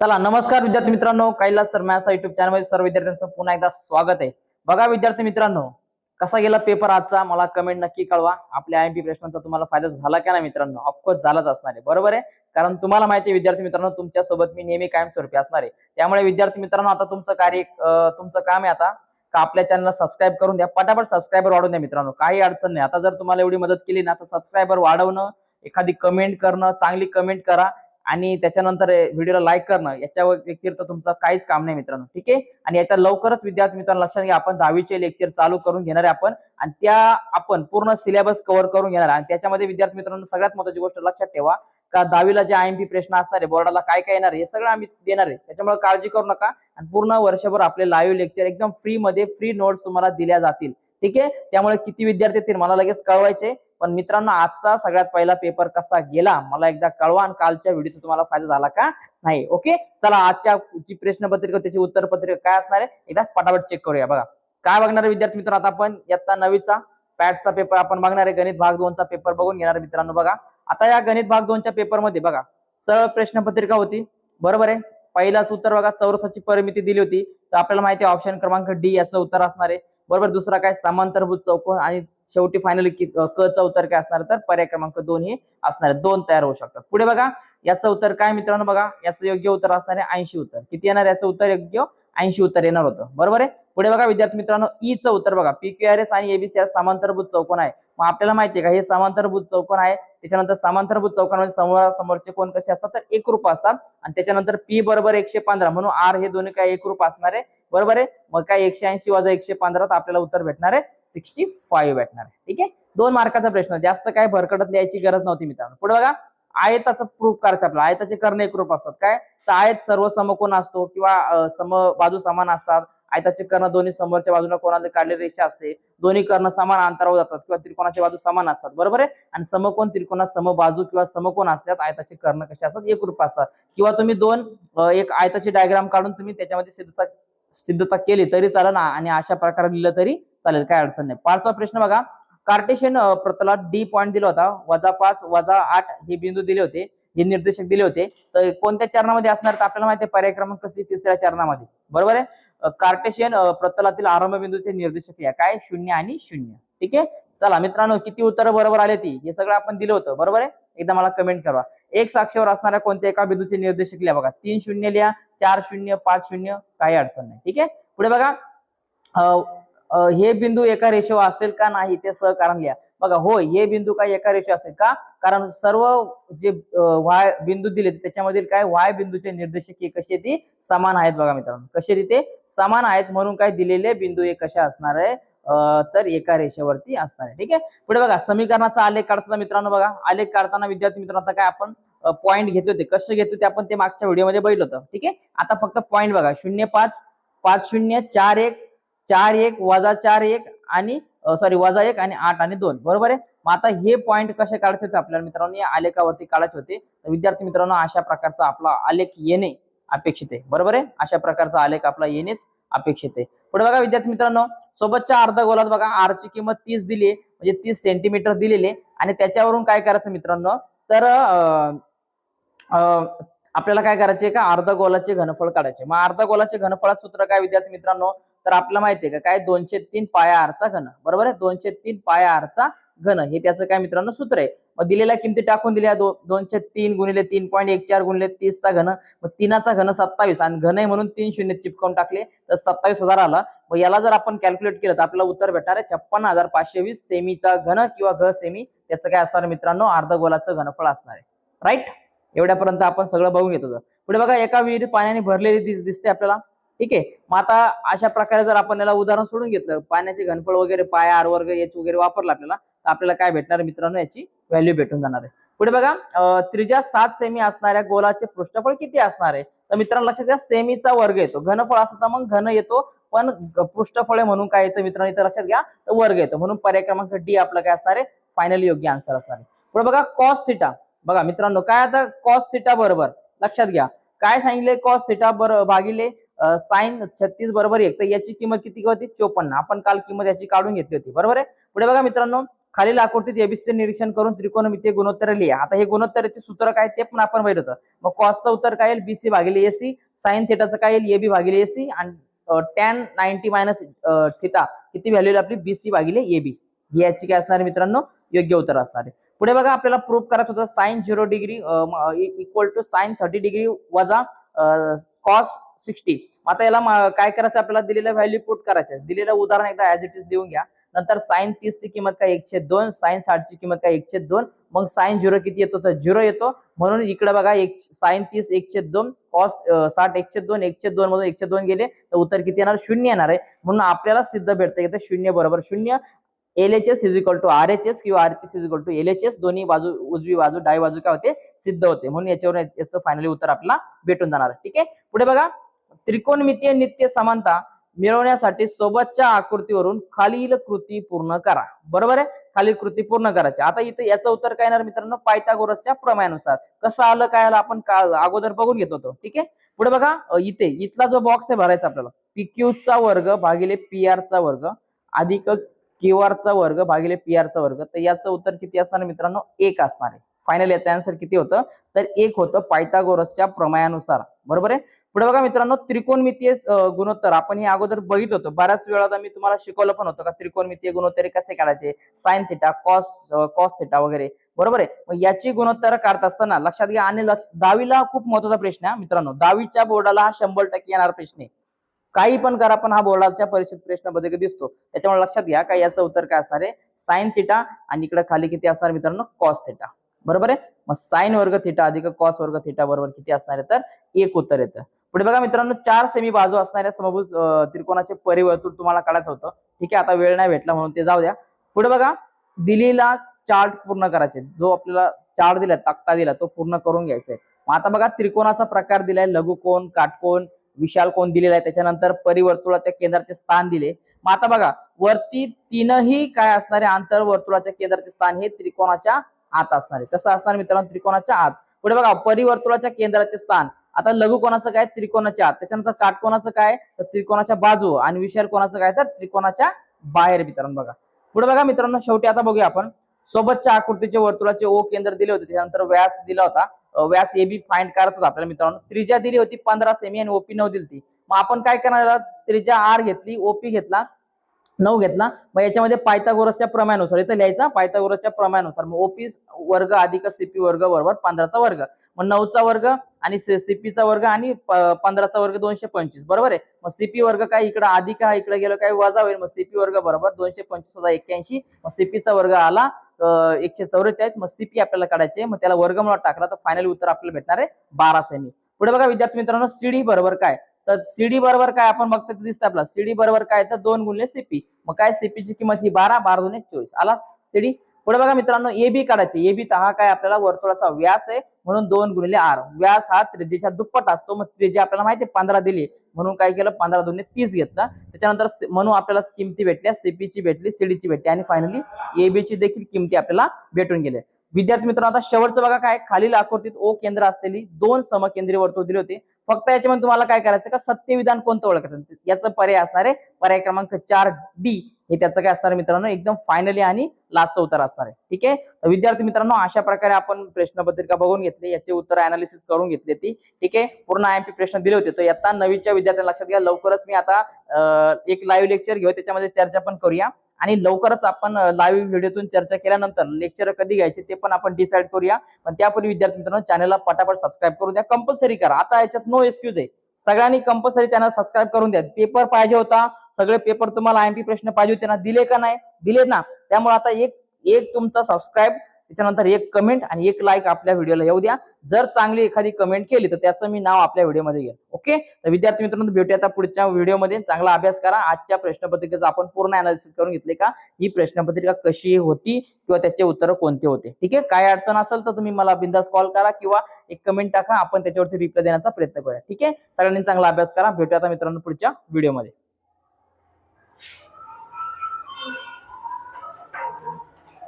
चला नमस्कार विद्यार्थी मित्रांनो कैलास सर मॅथ्स युट्यूब चॅनलमध्ये सर्व विद्यार्थ्यांचं पुन्हा एकदा स्वागत आहे. बघा विद्यार्थी मित्रांनो कसा गेला पेपर आजचा मला कमेंट नक्की कळवा. आपल्या आय एम पी प्रश्नांचा तुम्हाला फायदा झाला का नाही मित्रांनो? ऑफकोर्स झालाच असणार आहे बरोबर आहे? कारण तुम्हाला माहिती आहे विद्यार्थी मित्रांनो तुमच्यासोबत मी नेहमी कायमस्वरूपी असणार आहे. त्यामुळे विद्यार्थी मित्रांनो आता तुमचं कार्य तुमचं काम आहे आता का आपल्या चॅनलला सबस्क्राईब करून द्या. पटापट सबस्क्रायबर वाढवून द्या मित्रांनो काही अडचण नाही. आता जर तुम्हाला एवढी मदत केली ना तर सबस्क्रायबर वाढवणं एखादी कमेंट करणं चांगली कमेंट करा. आणि त्याच्यानंतर व्हिडिओला लाईक करणं याच्या व्यतिरिक्त तुमचं काहीच काम नाही मित्रांनो ठीक आहे? आणि याच्या लवकरच विद्यार्थी मित्रांनो लक्षात घ्या आपण दहावीचे लेक्चर चालू करून घेणार आहे आपण आणि त्या आपण पूर्ण सिलेबस कव्हर करून घेणार आणि त्याच्यामध्ये विद्यार्थी मित्रांनो सगळ्यात महत्वाची गोष्ट लक्षात ठेवा का दहावीला जे आय एम पी प्रश्न असणार आहे बोर्डाला काय काय येणार आहे हे सगळं आम्ही देणार आहे. त्याच्यामुळे काळजी करू नका आणि पूर्ण वर्षभर आपले लाईव्ह लेक्चर एकदम फ्रीमध्ये फ्री नोट्स तुम्हाला दिल्या जातील. ठीक आहे? त्यामुळे किती विद्यार्थी येतील मला लगेच कळवायचे. पण मित्रांनो आजचा सगळ्यात पहिला पेपर कसा गेला मला एकदा कळवा आणि कालच्या व्हिडिओचा तुम्हाला फायदा झाला का? नाही ओके चला आजच्या जी प्रश्नपत्रिका त्याची उत्तर पत्रिका काय असणार आहे एकदा पटापट चेक करूया. बघा काय बघणार विद्यार्थी मित्रांनो आता आपण? यत्ता नवीचा पॅटचा पेपर आपण बघणार आहे गणित भाग दोनचा पेपर बघून घेणार मित्रांनो बघा. आता या गणित भाग दोनच्या पेपरमध्ये बघा सरळ प्रश्नपत्रिका होती बरोबर आहे? पहिलाच उत्तर बघा चौरसाची परिमिती दिली होती. तर आपल्याला माहिती आहे ऑप्शन क्रमांक डी याचं उत्तर असणार आहे. बरोबर दुसरा काय? समांतरभूत चौकोन आणि शेवटी फायनली क चा उत्तर काय असणार? तर पर्याय क्रमांक दोन हे असणार दोन तयार होऊ शकतात. पुढे बघा याचं उत्तर काय मित्रांनो बघा? याचं योग्य उत्तर असणार आहे ऐंशी उत्तर. किती येणार? याचं उत्तर योग्य ऐंशी उत्तर येणार होतं. बरोबर आहे? पुढे बघा विद्यार्थी मित्रांनो ई चं उत्तर बघा. पी आर एस आणि एबीसी समांतरभूत चौकोन आहे. मग आपल्याला माहिती आहे का? हे समांतरभूत चौकोन आहे. त्याच्यानंतर समांतरभूत चौकांमध्ये समोरासमोरचे कोण कसे असतात तर एकरूप असतात. आणि त्याच्यानंतर पी बरोबर एकशे पंधरा म्हणून आर हे दोन्ही काय एकरूप असणार आहे. बरोबर आहे? मग काय एकशे ऐंशी वजा एकशे पंधरा तर आपल्याला उत्तर भेटणार आहे. सिक्स्टी फाईव्ह भेटणार आहे. ठीक आहे? दोन मार्काचा प्रश्न. जास्त काय भरकटत लिहायची गरज नव्हती मित्रांनो. पुढे बघा. आयताचं प्रूफ करायचं आपलं आयताचे कर्ण एकरूप असतात. काय? तर आयत सर्व समकोण असतो किंवा सम बाजू समान असतात. आयताचे कर्ण दोन्ही समोरच्या बाजूला कोणाला काढलेली रेषा असते दोन्ही कर्ण समान अंतरावर जातात किंवा त्रिकोणाच्या बाजू समान असतात. बरोबर आहे? आणि समकोण त्रिकोणात समबाजू किंवा समकोण असतात आयताचे कर्ण कसे असतात? एकरूप असतात. किंवा तुम्ही दोन एक आयताची डायग्राम काढून तुम्ही त्याच्यामध्ये सिद्धता सिद्धता केली तरी चालेल ना? आणि अशा प्रकारे लिहिलं तरी चालेल काय अडचण नाही. पाचवा प्रश्न बघा. कार्टेशियन प्रतलात डी पॉईंट दिला होता. वजा पाच वजा आठ हे बिंदू दिले होते. हे निर्देशक दिले होते तर कोणत्या चरणामध्ये असणार तर आपल्याला माहिती आहे पर्याय क्रमांक तिसऱ्या चरणामध्ये. बरोबर आहे? कार्टेशियन प्रतलातील आरंभ बिंदूचे निर्देशक या. काय? शून्य आणि शून्य. ठीक आहे? चला मित्रांनो किती उत्तरं बरोबर आले ती? हे सगळं आपण दिलं होतं. बरोबर आहे? एकदा मला कमेंट करा. एक साक्षीवर असणाऱ्या कोणत्या एका बिंदूचे निर्देशक लिहा बघा. तीन शून्य लिहा चार शून्य पाच शून्य काही अडचण नाही. ठीक आहे? पुढे बघा. हे बिंदू एका रेषेवर असेल का नाही ते सहकारण लिहा. बघा होय हे बिंदू काय एका रेषे असेल का? कारण सर्व जे वाय बिंदू दिले त्याच्यामधील काय वाय बिंदूचे निर्देशक हे कसे ती समान आहेत बघा मित्रांनो. कसे तिथे समान आहेत म्हणून काय दिलेले बिंदू हे कशा असणार आहे? तर एका रेषेवरती असणार आहे. ठीक आहे? पुढे बघा समीकरणाचा आलेख काढताना मित्रांनो बघा. आलेख काढताना विद्यार्थी मित्रांनो आता काय आपण पॉईंट घेतले होते. कसे घेतले होते आपण ते मागच्या व्हिडिओमध्ये बघितलं होतं. ठीक आहे? आता फक्त पॉईंट बघा. शून्य पाच पाच शून्य चार एक चार एक वजा चार एक आणि सॉरी वजा एक आणि आठ आणि दोन. बरोबर आहे? मग आता हे पॉईंट कसे काढायचे होते आपल्याला मित्रांनो? या आलेखावरती काढायचे होते. तर विद्यार्थी मित्रांनो अशा प्रकारचा आपला आलेख येणे अपेक्षित आहे. बरोबर आहे? अशा प्रकारचा आलेख आपला येणेच अपेक्षित आहे. पुढे बघा विद्यार्थी मित्रांनो सोबतच्या अर्धगोलात बघा आर ची किंमत तीस दिली म्हणजे तीस सेंटीमीटर दिलेली आणि त्याच्यावरून काय करायचं मित्रांनो? तर अं, आपल्याला काय करायचे? का अर्धगोलाचे घनफळ काढायचे. मग अर्धगोलाचे घनफळात सूत्र काय विद्यार्थी मित्रांनो? तर आपल्याला माहितीये का काय दोनशे तीन पाया आरचा घन बरोबर आहे? दोनशे तीन पाया आरचा घन हे त्याचं काय मित्रांनो सूत्र आहे. मग दिलेल्या किमती टाकून दिल्या दो, दोनशे तीन गुणिले तीन पॉईंट एक चार गुणिले तीसचा घन मग तीनाचा घन सत्तावीस आणि घन आहे म्हणून तीन शून्य चिपकावून टाकले तर सत्तावीस हजार आला. मग याला जर आपण कॅल्क्युलेट केलं तर आपल्याला उत्तर भेटणार आहे छप्पन्न हजार पाचशे वीस सेमीचा घन किंवा घ सेमी त्याचं काय असणार आहे मित्रांनो? अर्धगोलाचं घनफळ असणार आहे. राईट एवढ्यापर्यंत आपण सगळं बघून घेत. पुढे बघा एका विहिरीत पाण्याने भरलेली दिस- दिसते आपल्याला. ठीक आहे? मग आता अशा प्रकारे जर आपण याला उदाहरण सोडून घेतलं पाण्याचे घनफळ वगैरे पाय आर वर्ग एच वगैरे वापरला आपल्याला तर आपल्याला काय भेटणार मित्रांनो? याची व्हॅल्यू भेटून जाणार आहे. पुढे बघा त्रिज्या सात सेमी असणाऱ्या गोलाचे पृष्ठफळ किती असणार आहे? तर मित्रांनो लक्षात घ्या सेमीचा वर्ग येतो. घनफळ असतं तर मग घन येतो पण पृष्ठफळे म्हणून काय येतं मित्रांनो? इथं लक्षात घ्या तर वर्ग येतो. म्हणून पर्याय क्रमांक डी आपलं काय असणार आहे? फायनली योग्य आन्सर असणार आहे. पुढे बघा कॉस थिटा बघा मित्रांनो काय आता? कॉस थिटा बरोबर. लक्षात घ्या. काय सांगितले कॉस थिटा बर भागिले साईन छत्तीस बरोबर एक. तर याची किंमत किती होती? चोपन्न. आपण काल किंमत याची काढून घेतली होती. बरोबर आहे? पुढे बघा मित्रांनो. खालील आकृतीत एबीसीचे निरीक्षण करून त्रिकोणमितीय गुणोत्तर लिहा. आता हे गुणोत्तराचे सूत्र काय? ते पण आपण माहीत होतं. मग कॉसचं उत्तर काय येईल? बीसी भागिले एसी साइन थिटाचं काय येईल? एबी भागिले एसी आणि टॅन नाईन्टी मायनस थिटा किती व्हॅल्यू येईल आपली? बीसी भागिले एबी ही याची काय असणार मित्रांनो? योग्य उत्तर असणार आहे. पुढे बघा आपल्याला प्रूफ करायचं होतं. Sine zero degree equal to sine thirty degree वजा कॉस सिक्स्टी. आता याला काय करायचं? आपल्याला दिलेलं व्हॅल्यू पुट करायचं दिलेलं उदाहरण एकदा ऍज इट इज लिहून घ्या. नंतर साईन तीस ची किंमत काय? एकशे दोन. साईन साठची किंमत काय? एकशे दोन. मग साईन झिरो किती येतो? तर झिरो येतो. म्हणून इकडे बघा एक साईन तीस एकशे दोन. कॉस साठ एकशे दोन. एकशे दोन मधून एकशे दोन गेले. तर उत्तर किती येणार? शून्य येणार आहे. म्हणून आपल्याला सिद्ध भेटतं इथे शून्य बरोबर शून्य. L H S is equal to R H S किंवा R H S is equal to L H S दोन्ही बाजू उजवी बाजू डावी बाजू काय होते? सिद्ध होते. म्हणून याच्यावर याचं फायनली उत्तर आपल्याला भेटून जाणार. ठीक आहे? पुढे बघा. त्रिकोणमितीय नित्य समानता मिळवण्यासाठी सोबतच्या आकृतीवरून खालील कृती पूर्ण करा. बरोबर आहे? खालील कृती पूर्ण करायची. आता इथे याचं उत्तर काय येणार मित्रांनो? पायथागोरसच्या प्रमाणानुसार कसं आलं काय आलं आपण अगोदर बघून घेत होतो. ठीक आहे? पुढे बघा इथे इथला जो बॉक्स आहे भरायचा आपल्याला. PQ चा वर्ग भागिले पी चा वर्ग अधिक क्यू चा वर्ग भागिले पी चा वर्ग. तर याचं उत्तर किती असणार मित्रांनो? एक असणार आहे. फायनल याचं आन्सर किती होतं? तर एक होतं पायथागोरसच्या प्रमायानुसार. बरोबर आहे? पुढे बघा मित्रांनो त्रिकोणमितीय गुणोत्तर. आपण हे अगोदर बघित होतो. बऱ्याच वेळा मी तुम्हाला शिकवलं पण होतं का त्रिकोणमितीय गुणोत्तरे कसे काढायचे? Sine theta cos cos theta वगैरे. बरोबर आहे? मग याची गुणोत्तर काढत असताना लक्षात घ्या आणि दहावीला खूप महत्त्वाचा प्रश्न आहे मित्रांनो. दहावीच्या बोर्डाला हा शंभर टक्के येणार प्रश्न आहे. काही पण करा पण हा बोर्डाच्या परीक्षेत प्रश्नामध्ये दिसतो. त्याच्यामुळे लक्षात घ्या का याचं उत्तर काय असणार आहे? साइन थिटा आणि इकडे खाली किती असणार मित्रांनो? कॉस थिटा बरोबर आहे? मग साईन वर्ग थिटा अधिक कॉस वर्ग थिटा बरोबर किती असणार आहे? तर एक उत्तर येतं. पुढे बघा मित्रांनो चार सेमी बाजू असणाऱ्या समभुज त्रिकोणाचे परिवर्तुळ तुम्हाला काढायचं होतं. ठीक आहे आता वेळ नाही भेटला म्हणून ते जाऊ द्या. पुढे बघा दिलेला चार्ट पूर्ण करायचे. जो आपल्याला चार्ट दिला तक्ता दिला तो पूर्ण करून घ्यायचा आहे. मग आता बघा त्रिकोणाचा प्रकार दिलाय लघुकोण काटकोण विशाल कोण दिलेला आहे. त्याच्यानंतर परिवर्तुळाच्या केंद्राचे स्थान दिले. मग आता बघा वरती तीनही काय असणारे आंतरवर्तुळाच्या केंद्राचे स्थान हे त्रिकोणाच्या आत असणार आहे. कसं असणार मित्रांनो? त्रिकोणाच्या आत. पुढे बघा परिवर्तुळाच्या केंद्राचे स्थान. आता लघु कोणाचं काय? त्रिकोणाच्या आत. त्याच्यानंतर काटकोणाचं काय? तर त्रिकोणाच्या बाजू आणि विशाल कोणाचं काय? तर त्रिकोणाच्या बाहेर मित्रांनो बघा. पुढे बघा मित्रांनो शेवटी आता बघूया आपण. सोबतच्या आकृतीचे वर्तुळाचे ओ केंद्र दिले होते. त्याच्यानंतर व्यास दिला होता. व्यास ए बी फाइंड करायचं होतं आपल्याला मित्रांनो. त्रिज्या दिली होती पंधरा सेमी आणि ओपी नऊ दिली होती मग आपण काय करणार त्रिज्या आर घेतली ओपी घेतला. नऊ घेतला. मग याच्यामध्ये पायथागोरसच्या प्रमाणानुसार इथं लिहायचा पायथागोरसच्या प्रमाणानुसार. मग ओपी वर्ग अधिक सीपी वर्ग बरोबर पंधराचा वर्ग. मग नऊचा वर्ग आणि सीपीचा वर्ग आणि पंधराचा वर्ग दोनशे पंचवीस. बरोबर आहे? मग सीपी वर्ग काय इकडे अधिक हा इकडे गेलो काय वजा होईल? मग सीपी वर्ग बरोबर दोनशे पंचवीस वजा एक्क्याऐंशी. मग सीपीचा वर्ग आला एकशे चौवेचाळीस. मग सीपी आपल्याला काढायचे. मग त्याला वर्गमुळात टाकला तर फायनल उत्तर आपल्याला भेटणार आहे बारा सेमी पुढे बघा विद्यार्थी मित्रांनो सीडी बरोबर काय? तर सीडी बरोबर काय आपण बघतो ते दिसतं आपला सीडी बरोबर काय तर दोन गुणले सीपी मग काय सीपी ची किंमत ही बारा बारा दोन चोवीस. आला सीडी पुढे बघा मित्रांनो ए बी काढायचे. ए बी हा काय आपल्याला वर्तुळाचा व्यास आहे म्हणून दोन गुणिले आर व्यास हा त्रिज्येच्या दुप्पट असतो. मग त्रिज्या आपल्याला माहिती आहे पंधरा दिली म्हणून काय केलं? पंधरा दोन तीस घेतलं. त्याच्यानंतर म्हणून आपल्याला किमती भेटल्या. सीपी ची भेटली सीडी ची भेटली. आणि फायनली ए ची देखील किमती आपल्याला भेटून गेल्या. विद्यार्थी मित्रांनो आता शेवटचं बघा काय खालील आकृतीत ओ केंद्र असलेली दोन समकेंद्रीय वर्तुळ दिली होते. फक्त याच्यामध्ये तुम्हाला काय करायचं का सत्यविधान कोणतं ओळखायचं याचं पर्याय असणार आहे. पर्याय क्रमांक चार डी हे त्याचं काय असणार मित्रांनो? एकदम फायनली आणि लास्टचं उत्तर असणार आहे. ठीक आहे? तर विद्यार्थी मित्रांनो अशा प्रकारे आपण प्रश्नपत्रिका बघून घेतली याचे उत्तर अनालिसिस करून घेतली ती. ठीक आहे? पूर्ण आयएमपी प्रश्न दिले होते. तर आता नवीच्या विद्यार्थ्यांना लक्षात घ्या. लवकरच मी आता एक लाईव्ह लेक्चर घेऊ. त्याच्यामध्ये चर्चा पण करूया. आणि लवकरच आपण लाईव्ह व्हिडिओतून चर्चा केल्यानंतर लेक्चर कधी घ्यायचे ते पण आपण डिसाईड करूया. पण त्यापूर्वी विद्यार्थी मित्रांनो चॅनलला पटापट सबस्क्राईब करून द्या. कंपल्सरी करा. आता याच्यात नो एक्सक्यूज आहे. सगळ्यांनी कंपल्सरी चॅनल सबस्क्राईब करून द्या. पेपर पाहिजे होता. सगळे पेपर तुम्हाला आयएमपी प्रश्न पाहिजे होते ना. दिले का नाही? दिले ना. त्यामुळे आता एक एक तुमचा सबस्क्राईब त्याच्यानंतर एक कमेंट आणि एक लाईक आपल्या व्हिडिओला येऊ द्या. जर चांगली एखादी कमेंट केली तर त्याचं मी नाव आपल्या व्हिडिओमध्ये घेईन ओके तर विद्यार्थी मित्रांनो भेटूया आता पुढच्या व्हिडिओमध्ये चांगला अभ्यास करा. आजच्या प्रश्नपत्रिकेचं आपण पूर्ण अनालिसिस करून घेतले का? ही प्रश्नपत्रिका कशी होती किंवा त्याचे उत्तर कोणते होते? ठीक आहे? काय अडचण असेल तर तुम्ही मला बिंदास कॉल करा किंवा एक कमेंट टाका. आपण त्याच्यावरती रिप्लाय देण्याचा प्रयत्न करूया. ठीक आहे? सगळ्यांनी चांगला अभ्यास करा. भेटूया आता मित्रांनो पुढच्या व्हिडिओमध्ये